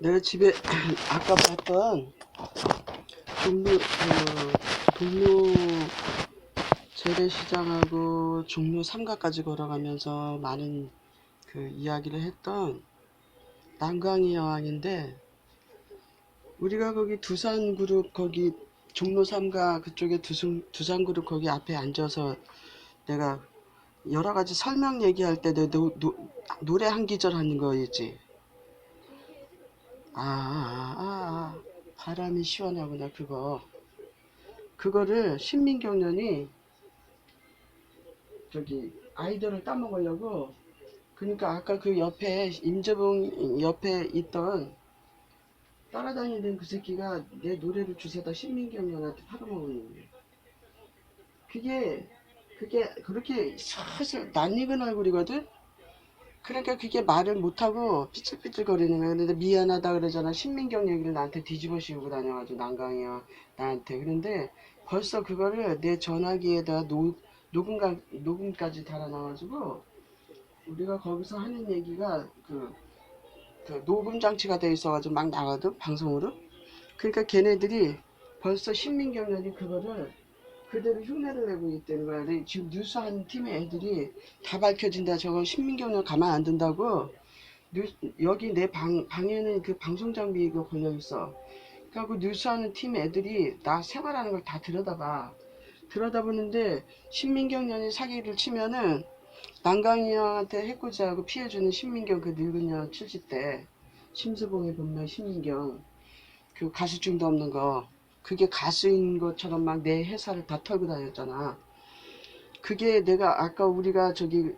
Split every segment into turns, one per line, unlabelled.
내가 집에 아까 봤던 종로 그 동료 재래시장하고 종로 삼가까지 걸어가면서 많은 그 이야기를 했던 난강이 여왕인데 우리가 거기 두산 그룹 거기 종로 삼가 그쪽에 두산 두산 그룹 거기 앞에 앉아서 내가 여러 가지 설명 얘기할 때 내 노래 한 기절 하는 거이지. 아, 아, 아, 아, 바람이 시원하구나, 그거. 그거를 신민경련이 저기 아이들을 따먹으려고 그러니까 아까 그 옆에 임재봉 옆에 있던 따라다니는 그 새끼가 내 노래를 주워다 신민경련한테 팔아먹는 거예요. 그게 그게 그렇게 사실 낯익은 얼굴이거든? 그러니까 그게 말을 못하고 삐질삐질거리는 거야. 근데 미안하다 그러잖아. 신민경 얘기를 나한테 뒤집어 씌우고 다녀가지고 난강이야. 나한테. 그런데 벌써 그거를 내 전화기에다 노, 녹음가, 녹음까지 달아놔가지고 우리가 거기서 하는 얘기가 그, 그 녹음 장치가 돼 있어가지고 막 나가거든. 방송으로. 그러니까 걔네들이 벌써 신민경련이 그거를 그대로 흉내를 내고 있다는 거야. 지금 뉴스 하는 팀의 애들이 다 밝혀진다. 저거 신민경련 가만 안 둔다고. 뉴, 여기 내 방, 방에는 그 방송 장비가 걸려 있어. 그래갖고 뉴스 하는 팀 애들이 나 생활하는 걸 다 들여다봐. 들여다보는데 신민경련이 사기를 치면은 난강이 형한테 해코지하고 피해주는 신민경 그 늙은 년 70대 심수봉의 본명 신민경 그 가수증도 없는 거 그게 가수인 것처럼 막 내 회사를 다 털고 다녔잖아. 그게 내가 아까 우리가 저기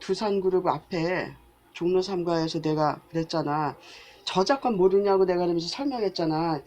두산그룹 앞에 종로 3가에서 내가 그랬잖아. 저작권 모르냐고 내가 그러면서 설명했잖아.